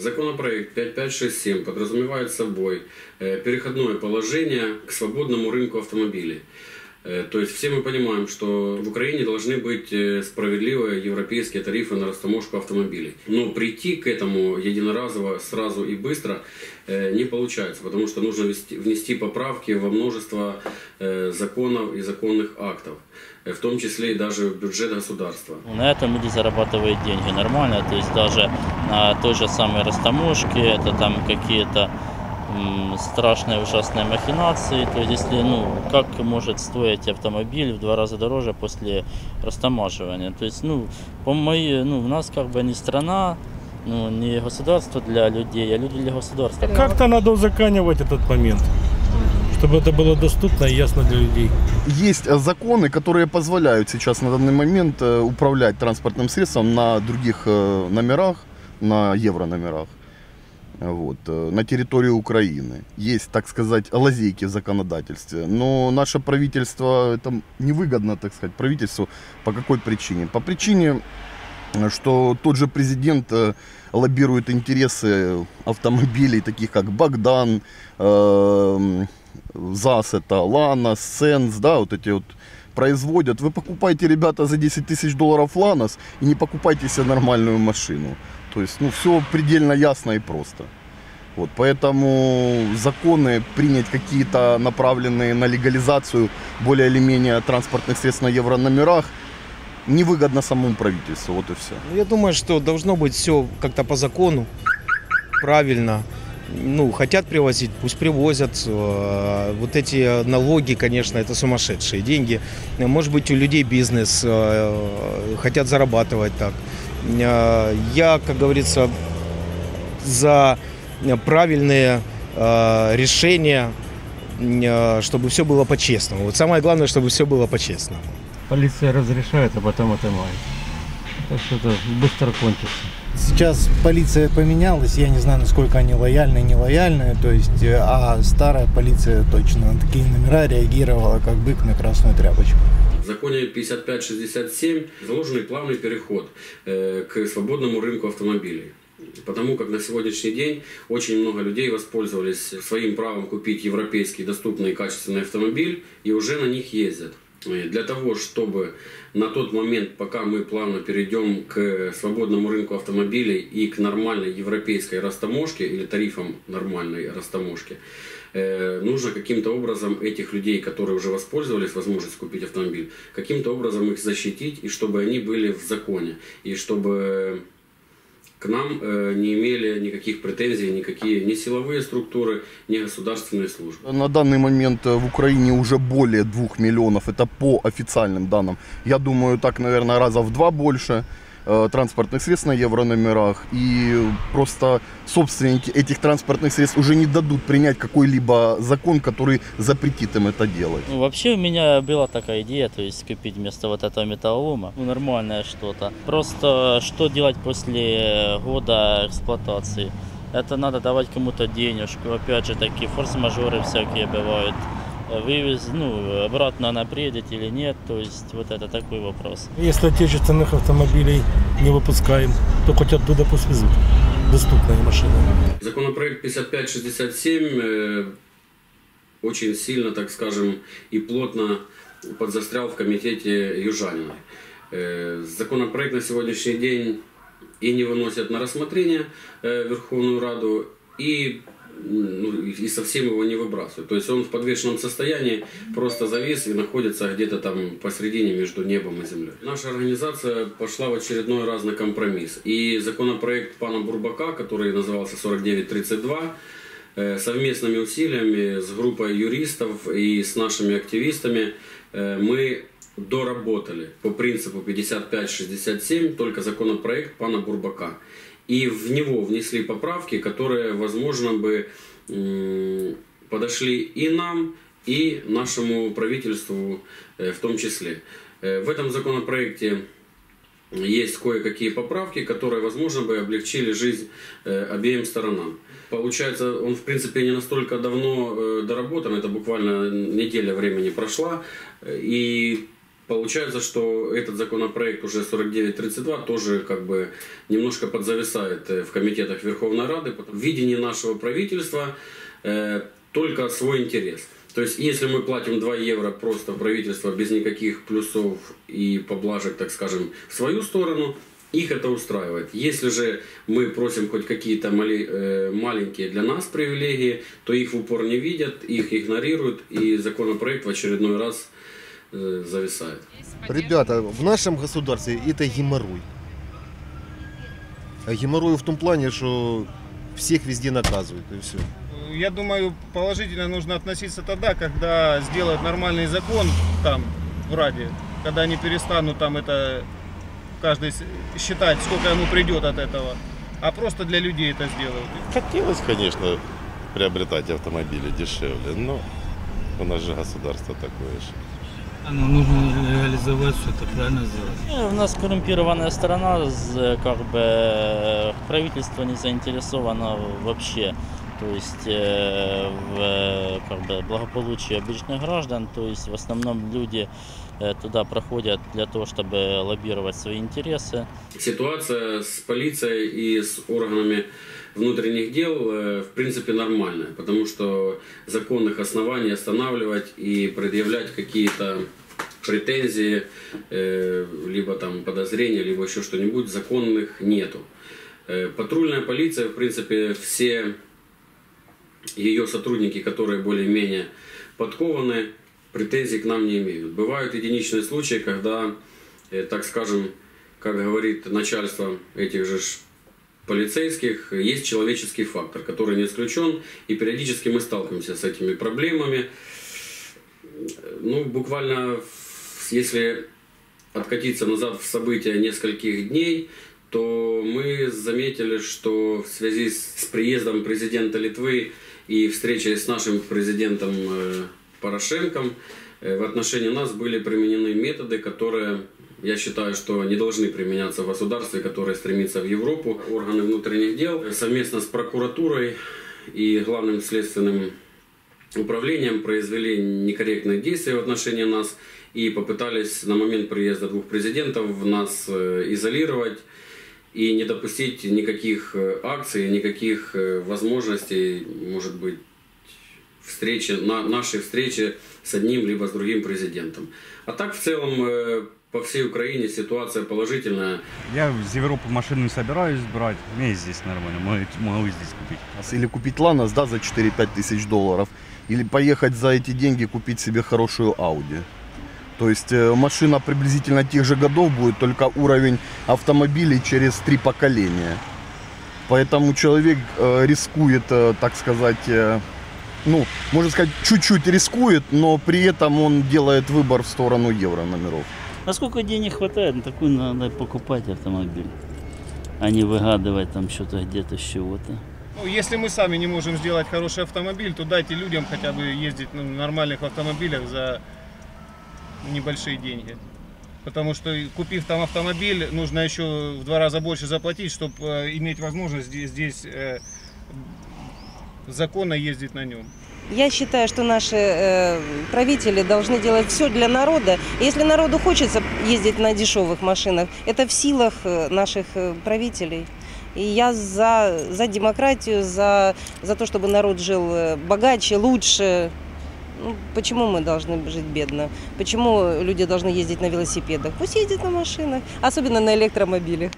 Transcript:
Законопроект 5567 подразумевает собой э, переходное положение к свободному рынку автомобилей. Э, То есть все мы понимаем, что в Украине должны быть э, справедливые европейские тарифы на растаможку автомобилей. Но прийти к этому единоразово, сразу и быстро э, не получается, потому что нужно внести поправки во множество законов и законных актов, в том числе и даже в бюджет государства. На этом люди зарабатывают деньги нормально, то есть даже на той же самой растаможке, это там какие-то страшные ужасные махинации, то есть если, ну, как может стоить автомобиль в два раза дороже после растамаживания, то есть, ну, по моей, ну, у нас как бы не страна, ну, не государство для людей, а люди для государства. Как-то надо узаканивать этот момент, чтобы это было доступно и ясно для людей. Есть э, законы, которые позволяют сейчас на данный момент э, управлять транспортным средством на других э, номерах, на еврономерах. Вот, э, на территории Украины. Есть, так сказать, лазейки в законодательстве. Но наше правительство, это невыгодно, так сказать, правительству. По какой причине? По причине, что тот же президент э, лоббирует интересы автомобилей, таких как Богдан, э, ЗАЗ, это Ланос, Сенс, да, вот эти вот производят. Вы покупаете, ребята, за 10 тысяч долларов Ланос и не покупайте себе нормальную машину. То есть, ну, все предельно ясно и просто. Вот, поэтому законы принять какие-то направленные на легализацию более или менее транспортных средств на еврономерах невыгодно самому правительству, вот и все. Ну, Я думаю, что должно быть все как-то по закону, правильно. Ну, хотят привозить, пусть привозят. Э, Вот эти налоги, конечно, это сумасшедшие деньги. Может быть, у людей бизнес, э, хотят зарабатывать так. Э, Я, как говорится, за правильные э, решения, э, чтобы все было по-честному. Вот самое главное, чтобы все было по-честному. Полиция разрешает, а потом отымает. Так что это быстро кончится. Сейчас полиция поменялась, я не знаю, насколько они лояльные, не лояльные, то есть, а старая полиция точно на такие номера реагировала, как бык на красную тряпочку. Законе 5567 заложенный плавный переход э, к свободному рынку автомобилей. Потому как на сегодняшний день очень много людей воспользовались своим правом купить европейский доступный и качественный автомобиль и уже на них ездят. Для того, чтобы на тот момент, пока мы плавно перейдем к свободному рынку автомобилей и к нормальной европейской растаможке или тарифам нормальной растаможки, э, нужно каким-то образом этих людей, которые уже воспользовались возможностью купить автомобиль, каким-то образом их защитить, и чтобы они были в законе, и чтобы к нам э, не имели никаких претензий никакие ни силовые структуры, ни государственные службы. На данный момент э, в Украине уже более 2 миллионов, это по официальным данным. Я думаю, так, наверное, раза в два больше транспортных средств на еврономерах. И просто собственники этих транспортных средств уже не дадут принять какой-либо закон, который запретит им это делать. Ну, вообще у меня была такая идея, то есть купить вместо вот этого металлолома ну, нормальное что-то. Просто что делать после года эксплуатации? Это надо давать кому-то денежку. Опять же, такие форс-мажоры всякие бывают. Вывез, ну, обратно она приедет или нет, то есть вот это такой вопрос. Если отечественных автомобилей не выпускаем, то хоть оттуда пусть везут доступные машины. Законопроект 5567 э, очень сильно, так скажем, и плотно подзастрял в комитете Южанина. Э, Законопроект на сегодняшний день и не выносят на рассмотрение э, Верховную Раду, и, и совсем его не выбрасывают. То есть он в подвешенном состоянии просто завис и находится где-то там посередине между небом и землей. Наша организация пошла в очередной раз на компромисс. И законопроект пана Бурбака, который назывался 4932, э, совместными усилиями с группой юристов и с нашими активистами э, мы доработали по принципу 55-67 только законопроект пана Бурбака. И в него внесли поправки, которые, возможно, бы подошли и нам, и нашему правительству э, в том числе. Э, В этом законопроекте есть кое-какие поправки, которые, возможно, бы облегчили жизнь э, обеим сторонам. Получается, он, в принципе, не настолько давно доработан, это буквально неделя времени прошла, и Получается, что этот законопроект уже 4932 тоже как бы немножко подзависает э, в комитетах Верховной Рады. В видении нашего правительства э, только свой интерес. То есть, если мы платим 2 евро просто правительство без никаких плюсов и поблажек, так скажем, в свою сторону, их это устраивает. Если же мы просим хоть какие-то мали, э, маленькие для нас привилегии, то их в упор не видят, их игнорируют, и законопроект в очередной раз э, зависает. Ребята, в нашем государстве это геморрой. А геморрой в том плане, что всех везде наказывают и все. Я думаю, положительно нужно относиться тогда, когда сделают нормальный закон там в Раде, когда они перестанут там это каждый считать, сколько ему придет от этого, а просто для людей это сделают. Хотелось, конечно, приобретать автомобили дешевле, но у нас же государство такое же. Ну, нужно реализовать все это, правильно сделать. У нас коррумпированная страна, как бы э, правительство не заинтересовано вообще то есть э, в как бы, благополучии обычных граждан, то есть в основном люди э, туда проходят для того, чтобы лоббировать свои интересы. Ситуация с полицией и с органами внутренних дел э, в принципе нормальная, потому что законных оснований останавливать и предъявлять какие-то претензии, либо там подозрения, либо еще что-нибудь законных нету. Патрульная полиция, в принципе, все ее сотрудники, которые более-менее подкованы, претензий к нам не имеют. Бывают единичные случаи, когда, э, так скажем, как говорит начальство этих же полицейских, есть человеческий фактор, который не исключен, и периодически мы сталкиваемся с этими проблемами. Ну, буквально, если откатиться назад в события нескольких дней, то мы заметили, что в связи с приездом президента Литвы и встречей с нашим президентом э, Порошенком э, в отношении нас были применены методы, которые, я считаю, что не должны применяться в государстве, которое стремится в Европу. Органы внутренних дел э, совместно с прокуратурой и главным следственным управлением произвели некорректные действия в отношении нас и попытались на момент приезда двух президентов нас изолировать и не допустить никаких э, акций, никаких э, возможностей, может быть, встречи, на, нашей встречи с одним либо с другим президентом. А так в целом э, по всей Украине ситуация положительная. Я из Европы машину не собираюсь брать. Мне здесь нормально. Могу, здесь купить. Или купить Ланос, да, за 4-5 тысяч долларов. Или поехать за эти деньги купить себе хорошую Audi. То есть э, машина приблизительно тех же годов будет, только уровень автомобилей через три поколения. Поэтому человек э, рискует, э, так сказать, ну, можно сказать, чуть-чуть рискует, но при этом он делает выбор в сторону евро номеров. Насколько денег хватает, на такую надо покупать автомобиль, а не выгадывать там что-то где-то с чего-то. Ну, если мы сами не можем сделать хороший автомобиль, то дайте людям хотя бы ездить ну, на нормальных автомобилях за небольшие деньги. Потому что купив там автомобиль, нужно еще в два раза больше заплатить, чтобы иметь возможность здесь, здесь э, законно ездить на нем. Я считаю, что наши э, правители должны делать все для народа. Если народу хочется ездить на дешевых машинах, это в силах э, наших э, правителей. И я за, за демократию, за, за то, чтобы народ жил э, богаче, лучше. Ну, почему мы должны жить бедно? Почему люди должны ездить на велосипедах? Пусть ездят на машинах, особенно на электромобилях.